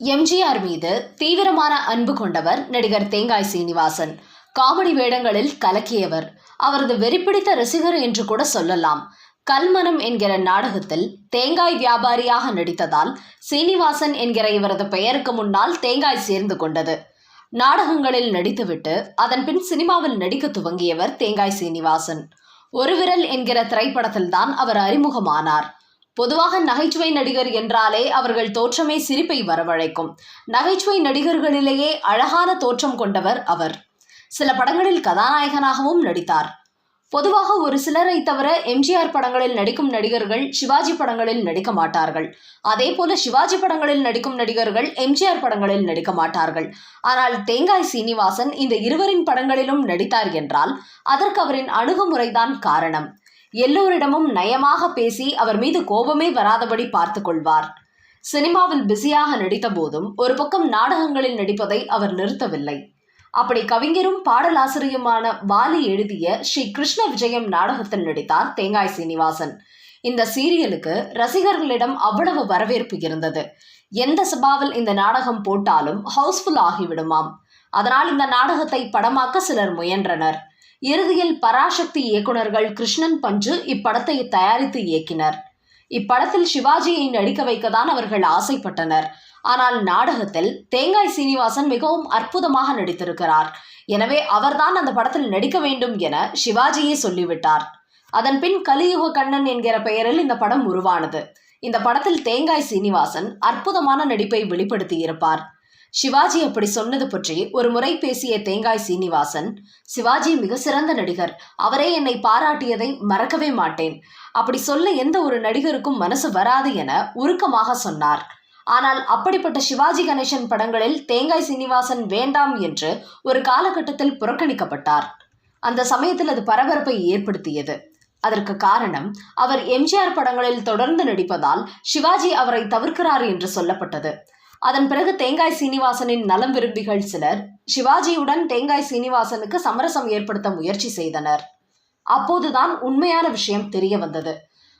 எம்ஜிஆர் மீது தீவிரமான அன்பு கொண்டவர் நடிகர் தேங்காய் சீனிவாசன். காமெடி வேடங்களில் கலக்கியவர். அவரது வெறிப்பிடித்த ரசிகர் என்று கூட சொல்லலாம். கல்மனம் என்கிற நாடகத்தில் தேங்காய் வியாபாரியாக நடித்ததால் சீனிவாசன் என்கிற இவரது பெயருக்கு முன்னால் தேங்காய் சேர்ந்து கொண்டது. நாடகங்களில் நடித்துவிட்டு அதன்பின் சினிமாவில் நடிக்க துவங்கியவர் தேங்காய் சீனிவாசன். ஒரு விரல் என்கிற திரைப்படத்தில்தான் அவர் அறிமுகமானார். பொதுவாக நகைச்சுவை நடிகர் என்றாலே அவர்கள் தோற்றமே சிரிப்பை வரவழைக்கும். நகைச்சுவை நடிகர்களிலேயே அழகான தோற்றம் கொண்டவர் அவர். சில படங்களில் கதாநாயகனாகவும் நடித்தார். பொதுவாக ஒரு சிலரை தவிர எம்ஜிஆர் படங்களில் நடிக்கும் நடிகர்கள் சிவாஜி படங்களில் நடிக்க மாட்டார்கள். அதே போல சிவாஜி படங்களில் நடிக்கும் நடிகர்கள் எம்ஜிஆர் படங்களில் நடிக்க மாட்டார்கள். ஆனால் தேங்காய் சீனிவாசன் இந்த இருவரின் படங்களிலும் நடித்தார் என்றால் அதற்கு அவரின் அணுகுமுறைதான் காரணம். எல்லோரிடமும் நயமாக பேசி அவர் மீது கோபமே வராதபடி பார்த்து கொள்வார் சினிமாவில் பிஸியாக நடித்த போதும் ஒரு பக்கம் நாடகங்களில் நடிப்பதை அவர் நிறுத்தவில்லை. அப்படி கவிஞரும் பாடலாசிரியுமான வாலி எழுதிய ஸ்ரீ கிருஷ்ண விஜயம் நாடகத்தில் நடித்தார் தேங்காய் சீனிவாசன். இந்த சீரியலுக்கு ரசிகர்களிடம் அவ்வளவு வரவேற்பு இருந்தது. எந்த சபாவில் இந்த நாடகம் போட்டாலும் ஹவுஸ்ஃபுல் ஆகிவிடுமாம். அதனால் இந்த நாடகத்தை படமாக்க சிலர் முயன்றனர். இறுதியில் பராசக்தி இயக்குனர்கள் கிருஷ்ணன் பஞ்சு இப்படத்தை தயாரித்து இயக்கினர். இப்படத்தில் சிவாஜியை நடிக்க வைக்கத்தான் அவர்கள் ஆசைப்பட்டனர். ஆனால் நாடகத்தில் தேங்காய் சீனிவாசன் மிகவும் அற்புதமாக நடித்திருக்கிறார். எனவே அவர்தான் அந்த படத்தில் நடிக்க வேண்டும் என சிவாஜியே சொல்லிவிட்டார். அதன்பின் கலியுக கண்ணன் என்கிற பெயரில் இந்த படம் உருவானது. இந்த படத்தில் தேங்காய் சீனிவாசன் அற்புதமான நடிப்பை வெளிப்படுத்தியிருப்பார். சிவாஜி அப்படி சொன்னது பற்றி ஒரு முறை பேசிய தேங்காய் சீனிவாசன் சிவாஜி மிக சிறந்த நடிகர். அவரே என்னை பாராட்டியதை மறக்கவே மாட்டேன். அப்படி சொல்ல எந்த ஒரு நடிகருக்கும் மனசு வராது என உருக்கமாக சொன்னார். ஆனால் அப்படிப்பட்ட சிவாஜி கணேசன் படங்களில் தேங்காய் சீனிவாசன் வேண்டாம் என்று ஒரு காலகட்டத்தில் புறக்கணிக்கப்பட்டார். அந்த சமயத்தில் அது பரபரப்பை ஏற்படுத்தியது. அதற்கு காரணம் அவர் எம்ஜிஆர் படங்களில் தொடர்ந்து நடிப்பதால் சிவாஜி அவரை தவிர்க்கிறார் என்று சொல்லப்பட்டது. அதன் பிறகு தேங்காய் சீனிவாசனின் நலம் விரும்பிகள் சிலர் சிவாஜியுடன் தேங்காய் சீனிவாசனுக்கு சமரசம் ஏற்படுத்த முயற்சி செய்தனர். அப்போதுதான் உண்மையான விஷயம் தெரிய வந்தது.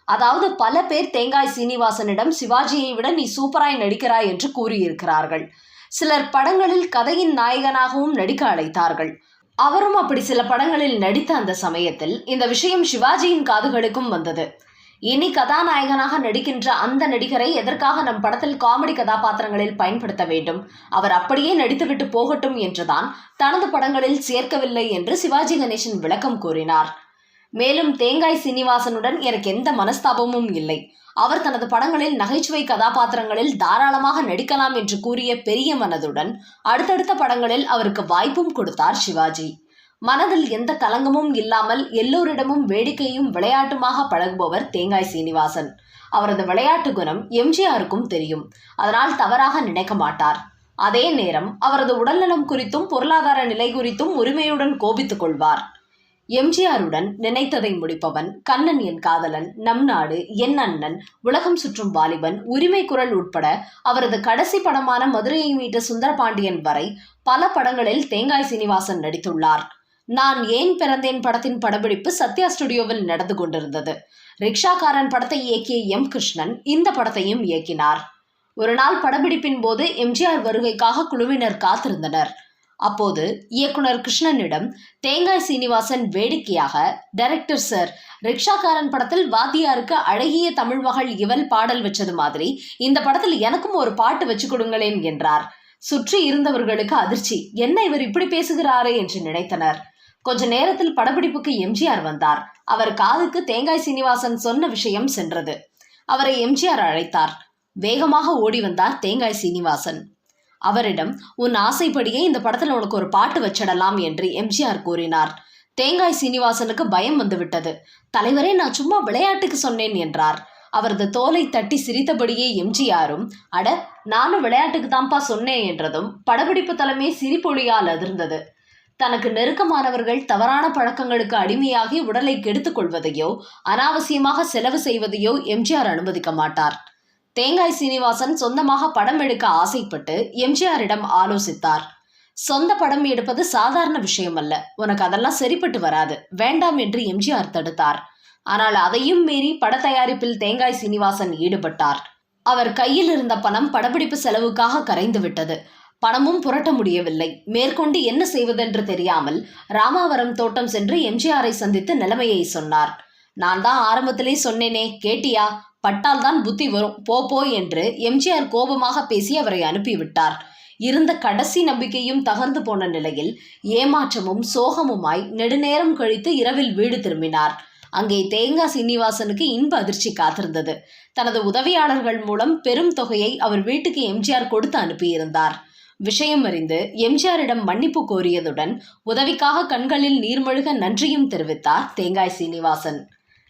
அதாவது பல பேர் தேங்காய் சீனிவாசனிடம் சிவாஜியை விட நீ சூப்பராய் நடிக்கிறாய் என்று கூறியிருக்கிறார்கள். சிலர் படங்களில் கதையின் நாயகனாகவும் நடிக்க அழைத்தார்கள். அவரும் அப்படி சில படங்களில் நடித்த அந்த சமயத்தில் இந்த விஷயம் சிவாஜியின் காதுகளுக்கும் வந்தது. இனி கதாநாயகனாக நடிக்கின்ற அந்த நடிகரை எதற்காக நம் படத்தில் காமெடி கதாபாத்திரங்களில் பயன்படுத்த வேண்டும்? அவர் அப்படியே நடித்துவிட்டு போகட்டும் என்றுதான் தனது படங்களில் சேர்க்கவில்லை என்று சிவாஜி கணேசன் விளக்கம் கூறினார். மேலும் தேங்காய் சீனிவாசனுடன் எனக்கு எந்த மனஸ்தாபமும் இல்லை. அவர் தனது படங்களில் நகைச்சுவை கதாபாத்திரங்களில் தாராளமாக நடிக்கலாம் என்று கூறிய பெரிய மனதுடன் அடுத்தடுத்த படங்களில் அவருக்கு வாய்ப்பும் கொடுத்தார் சிவாஜி. மனதில் எந்த கலங்கமும் இல்லாமல் எல்லோரிடமும் வேடிக்கையும் விளையாட்டுமாக பழகுபவர் தேங்காய் சீனிவாசன். அவரது விளையாட்டு குணம் எம்ஜிஆருக்கும் தெரியும். அதனால் தவறாக நினைக்க மாட்டார். அதே நேரம் அவரது உடல்நலம் குறித்தும் பொருளாதார நிலை குறித்தும் உரிமையுடன் கோபித்துக் கொள்வார். எம்ஜிஆருடன் நினைத்ததை முடிப்பவன் கண்ணன் என் காதலன் நம் நாடு என் அண்ணன் உலகம் சுற்றும் வாலிபன் உரிமை குரல் உட்பட அவரது கடைசி படமான மதுரையை மீட்ட சுந்தரபாண்டியன் வரை பல படங்களில் தேங்காய் சீனிவாசன் நடித்துள்ளார். நான் ஏன் பிறந்தேன் படத்தின் படப்பிடிப்பு சத்யா ஸ்டுடியோவில் நடந்து கொண்டிருந்தது. ரிக்ஷாக்காரன் படத்தை இயக்கிய எம். கிருஷ்ணன் இந்த படத்தையும் இயக்கினார். ஒரு நாள் படப்பிடிப்பின் போது எம்ஜிஆர் வருகைக்காக குழுவினர் காத்திருந்தனர். அப்போது இயக்குனர் கிருஷ்ணனிடம் தேங்காய் சீனிவாசன் வேடிக்கையாக டைரக்டர் சார் ரிக்ஷாக்காரன் படத்தில் வாத்தியாருக்கு அழகிய தமிழ் மகள் இவள் பாடல் வச்சது மாதிரி இந்த படத்தில் எனக்கும் ஒரு பாட்டு வச்சு கொடுங்களேன் என்றார். சுற்றி இருந்தவர்களுக்கு அதிர்ச்சி. என்ன இவர் இப்படி பேசுகிறாரே என்று நினைத்தனர். கொஞ்ச நேரத்தில் படப்பிடிப்புக்கு எம்ஜிஆர் வந்தார். அவர் காதுக்கு தேங்காய் சீனிவாசன் சொன்ன விஷயம் சென்றது. அவரை எம்ஜிஆர் அழைத்தார். வேகமாக ஓடி வந்தார் தேங்காய் சீனிவாசன். அவரிடம் உன் ஆசைப்படியே இந்த படத்தில் உனக்கு ஒரு பாட்டு வச்சிடலாம் என்று எம்ஜிஆர் கூறினார். தேங்காய் சீனிவாசனுக்கு பயம் வந்துவிட்டது. தலைவரே நான் சும்மா விளையாட்டுக்கு சொன்னேன் என்றார். அவரது தோலை தட்டி சிரித்தபடியே எம்ஜிஆரும் அட நானும் விளையாட்டுக்கு தான்ப்பா சொன்னேன் என்றதும் படப்பிடிப்பு தலைமை சிரிப்பொழியால் அதிர்ந்தது. தனக்கு நெருக்கமானவர்கள் தவறான பழக்கங்களுக்கு அடிமையாகி உடலை கெடுத்துக் கொள்வதையோ அனாவசியமாக செலவு செய்வதையோ எம்ஜிஆர் அனுமதிக்க மாட்டார். தேங்காய் சீனிவாசன் சொந்தமாக படம் எடுக்க ஆசைப்பட்டு எம்ஜிஆரிடம் ஆலோசித்தார். சொந்த படம் எடுப்பது சாதாரண விஷயம் அல்ல உனக்கு அதெல்லாம் சரிப்பட்டு வராது. வேண்டாம் என்று எம்ஜிஆர் தடுத்தார். ஆனால் அதையும் மீறி பட தயாரிப்பில் தேங்காய் சீனிவாசன் ஈடுபட்டார். அவர் கையில் இருந்த பணம் படப்பிடிப்பு செலவுக்காக கரைந்து விட்டது பணமும் புரட்ட முடியவில்லை. மேற்கொண்டு என்ன செய்வதென்று தெரியாமல் ராமாவரம் தோட்டம் சென்று எம்ஜிஆரை சந்தித்து நிலைமையை சொன்னார். நான் தான் ஆரம்பத்திலே சொன்னேனே கேட்டியா? பட்டால் தான் புத்தி வரும். போ போ என்று எம்ஜிஆர் கோபமாக பேசி அவரை அனுப்பிவிட்டார். இருந்த கடைசி நம்பிக்கையும் தகர்ந்து போன நிலையில் ஏமாற்றமும் சோகமுமாய் நெடுநேரம் கழித்து இரவில் வீடு திரும்பினார். அங்கே தேங்காய் சீனிவாசனுக்கு இன்ப அதிர்ச்சி காத்திருந்தது. தனது உதவியாளர்கள் மூலம் பெரும் தொகையை அவர் வீட்டுக்கு எம்ஜிஆர் கொடுத்து அனுப்பியிருந்தார். விஷயம் அறிந்து எம்ஜிஆரிடம் மன்னிப்பு கோரியதுடன் உதவிக்காக கண்களில் நீர்மழுக நன்றியும் தெரிவித்தார் தேங்காய் சீனிவாசன்.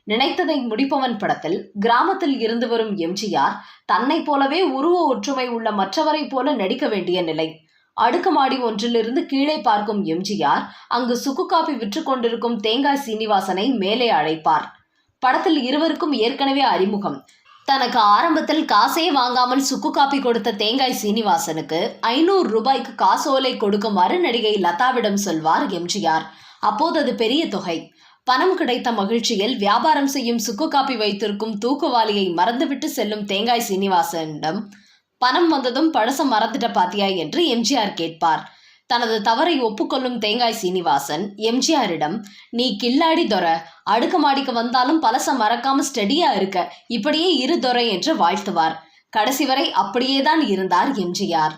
நினைத்ததை முடிப்பவன் படத்தில் கிராமத்தில் இருந்து வரும் எம்ஜிஆர் தன்னைப் போலவே உருவ ஒற்றுமை உள்ள மற்றவரைப் போல நடிக்க வேண்டிய நிலை. அடுக்குமாடி ஒன்றிலிருந்து கீழே பார்க்கும் எம்ஜிஆர் அங்கு சுக்கு காப்பி விற்று கொண்டிருக்கும் தேங்காய் சீனிவாசனை மேலே அழைப்பார். படத்தில் இருவருக்கும் ஏற்கனவே அறிமுகம். தனக்கு ஆரம்பத்தில் காசே வாங்காமல் சுக்கு காப்பி கொடுத்த தேங்காய் சீனிவாசனுக்கு ஐநூறு ரூபாய்க்கு காசோலை கொடுக்குமாறு நடிகை லதாவிடம் சொல்வார் எம்ஜிஆர். அப்போது அது பெரிய தொகை. பணம் கிடைத்த மகிழ்ச்சியில் வியாபாரம் செய்யும் சுக்கு காப்பி வைத்திருக்கும் தூக்குவாளியை மறந்துவிட்டு செல்லும் தேங்காய் சீனிவாசனிடம் பணம் வந்ததும் பழச மறந்துட்ட பாத்தியா? என்று எம்ஜிஆர் கேட்பார். தனது தவறை ஒப்புக்கொள்ளும் தேங்காய் சீனிவாசன் எம்ஜிஆரிடம் நீ கில்லாடி தொர அடுக்குமாடிக்கு வந்தாலும் பழச மறக்காம ஸ்டெடியா இருக்க இப்படியே இரு தொரை என்று வாழ்த்துவார். கடைசி வரை அப்படியேதான் இருந்தார் எம்ஜிஆர்.